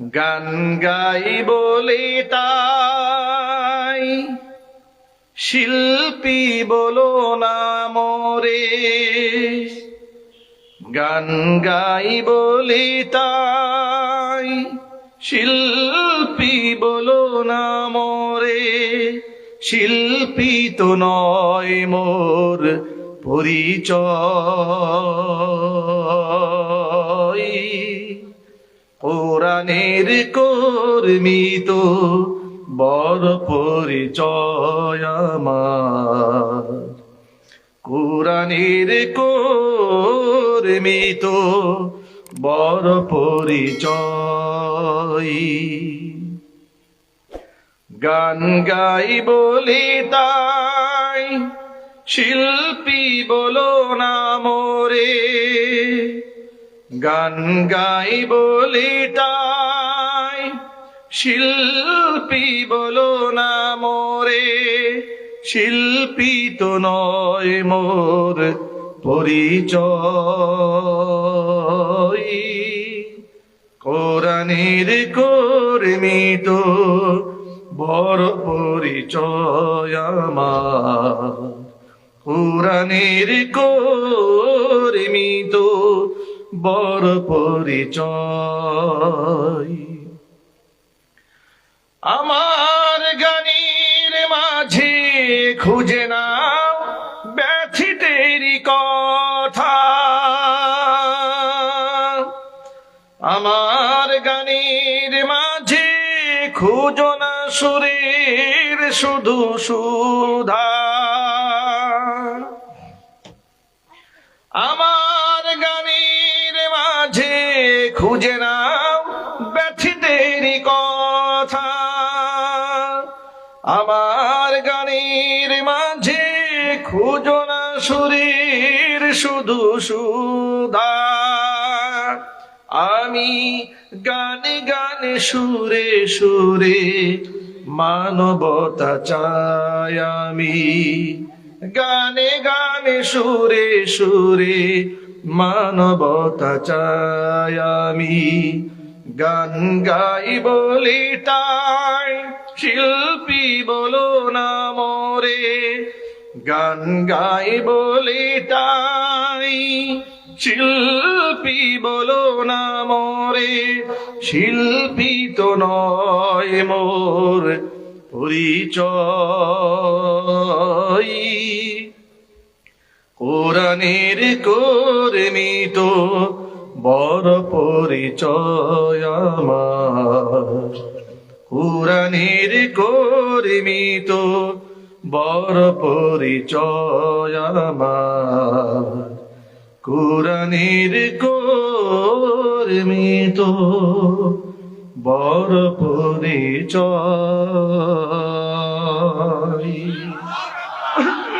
গান গাই বলে তাই শিল্পী বলো না মরে। গান গাই বলে তাই শিল্পী বলো না মরে। শিল্পী তো নয় মোর পরিচয়। কোরআনের কর্মী তো বড় পরিচয় আমার। কোরআনের কর্মী তো বড় পরিচয়। গান গাই বলি তাই, শিল্পী বলো না মোরে। গান গাই বলি তাই শিল্পী বলো না মোরে, শিল্পী তো নয় মোর পরিচয়। কোরআনের কর্মী তো বড় পরিচয় আমার। কোরআনের কর্মী তো বড় পরিচয়। আমার গানের মাঝে খুঁজে নাও ব্যথিতেরই কথা। আমার গানের মাঝে খুঁজো না সুরের, শুধু সুধা। আমার গানের মাঝে খুঁজে নাও ব্যথিতেরই কথা। আমার গানের মাঝে খুঁজো না সুরের শুধু সুধা আমি গানে গানে সুরে সুরে মানবতা চাই আমি। গানে গানে সুরে সুরে মানবতা চাই আমি। গান গাই বলি তাই, শিল্পী বলো না মোরে। গান গাই বলি তাই, শিল্পী বলো না মোরে। শিল্পী তো নয় মোর পরিচয়। কোরআনের কর্মী তো বড় পরিচয় আমার। কোরআনের কর্মী তো বড় পরিচয় আমার। কোরআনের কর্মী তো বড় পরিচয়।